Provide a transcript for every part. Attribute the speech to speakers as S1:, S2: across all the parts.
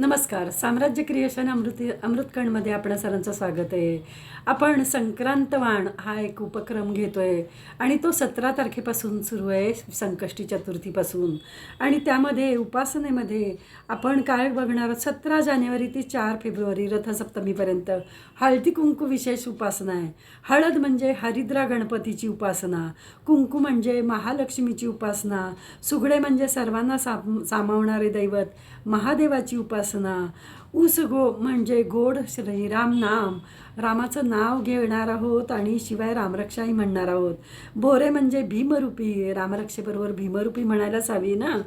S1: नमस्कार. साम्राज्य क्रिएशन अमृती अमृतकणमध्ये आपणा सरांचं स्वागत आहे. आपण संक्रांतवाण हा एक उपक्रम घेतो आहे आणि तो सतरा तारखेपासून सुरू आहे संकष्टी चतुर्थीपासून. आणि त्यामध्ये उपासनेमध्ये आपण काय बघणार आहोत? सतरा जानेवारी ते चार फेब्रुवारी रथसप्तमीपर्यंत हळदी कुंकू विशेष उपासना आहे. हळद म्हणजे हरिद्रा गणपतीची उपासना कुंकू म्हणजे महालक्ष्मीची उपासना सुगडे म्हणजे सर्वांना साम सामावणारे दैवत महादेवाची उपासना ऊस गो म्हणजे गोड श्रीराम नाम. रामाचं नाव घेणार आहोत आणि शिवाय रामरक्षाही म्हणणार आहोत. बोरे म्हणजे भीमरूपी. रामरक्षेबरोबर भीमरूपी म्हणायलाच हवी ना?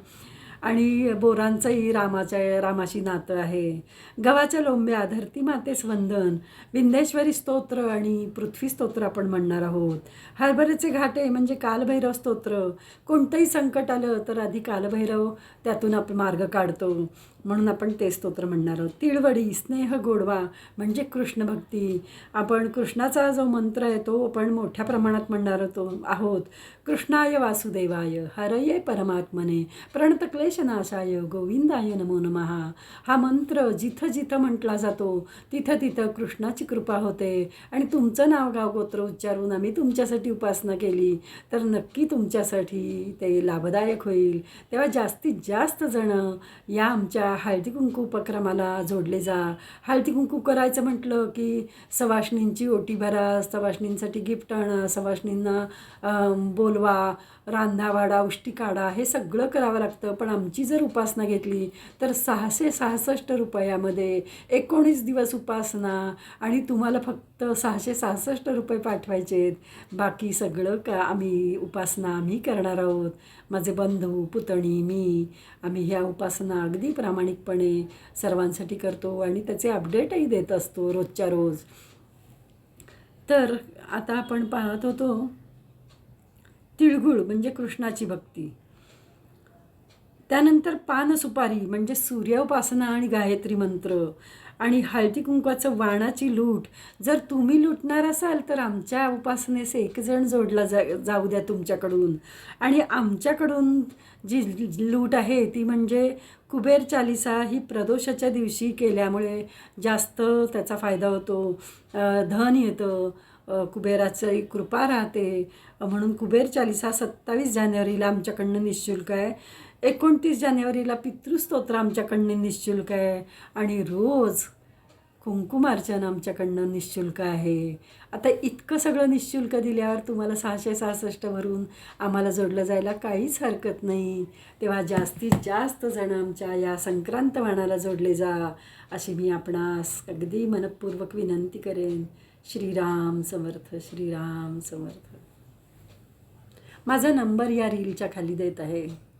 S1: आणि बोरांचंही रामाच्या रामाशी नातं आहे. गव्हाच्या लोंब्या धरती मातेस वंदन. विंधेश्वरी स्तोत्र आणि पृथ्वी स्तोत्र आपण म्हणणार आहोत. हरभऱ्याचे घाटे म्हणजे कालभैरव स्तोत्र. कोणतंही संकट आलं तर आधी कालभैरव त्यातून आपण मार्ग काढतो. म्हणून आपण ते स्तोत्र म्हणणार आहोत. तिळवडी स्नेह गोडवा म्हणजे कृष्णभक्ती आपण कृष्णाचा जो मंत्र आहे तो आपण मोठ्या प्रमाणात म्हणणार होतो आहोत. कृष्णाय वासुदेवाय हरये परमात्मने. प्रणतक्लेशनाशाय गोविंदाय नमो नमहा. हा मंत्र जिथं जिथं म्हटला जातो तिथं तिथं कृष्णाची कृपा होते. आणि तुमचं नाव गाव गोत्र उच्चारून आम्ही तुमच्यासाठी उपासना केली तर नक्की तुमच्यासाठी ते लाभदायक होईल. तेव्हा जास्तीत जास्त जणं या आमच्या हळदी कुंकू उपक्रमाला जोडले जा. हळदी कुंकू करायचं म्हटलं की सवाष्णींची ओटी भरा सवाष्णींसाठी गिफ्ट आणा सवाष्णींना बोलवा रांधावाडा उष्टी काढा हे सगळं करावं लागतं. पण आमची जर उपासना घेतली तर सहाशे सहासष्ट रुपयामध्ये एकोणीस दिवस उपासना आणि तुम्हाला फक्त सहाशे सहासष्ट रुपये पाठवायचे आहेत बाकी सगळं का आम्ही उपासना आम्ही करणार आहोत. माझे बंधू पुतणी मी आम्ही ह्या उपासना अगदी प्रामाणिकपणे सर्वांसाठी करतो आणि त्याचे अपडेटही देत असतो रोजच्या रोज. तर आता आपण पाहत होतो तिळगुळ म्हणजे कृष्णाची भक्ती. त्यानंतर पान सुपारी म्हणजे सूर्योपासना आणि गायत्री मंत्र आणि हळदी कुंकवाचं वाणाची लूट. जर तुम्ही लुटणार असाल तर आमच्या उपासनेस एक जण जोडला जा जाऊ द्या तुमच्याकडून. आणि आमच्याकडून जी लूट आहे ती म्हणजे कुबेर चालिसा ही प्रदोषाच्या दिवशी केल्यामुळे जास्त त्याचा फायदा होतो. धन येतं. कुबेराची कृपा राहते. म्हणून कुबेर चालिसा सत्तावीस जानेवारीला आमच्याकडनं निशुल्क आहे. एकोणतीस जानेवारीला पितृस्तोत्र आमच्याकडनं निशुल्क आहे. आणि रोज कुंकुमार्चन आमच्याकडनं निशुल्क आहे. आता इतकं सगळं निशुल्क दिल्यावर तुम्हाला सहाशे सहासष्ट भरून आम्हाला जोडलं जायला काहीच हरकत नाही. तेव्हा जास्तीत जास्त जण आमच्या या संक्रांत वाणाला जोडले जा अशी मी आपणास अगदी मनपूर्वक विनंती करेन. श्रीराम समर्थ श्रीराम समर्थ. माझा नंबर या रीलच्या खाली देत आहे.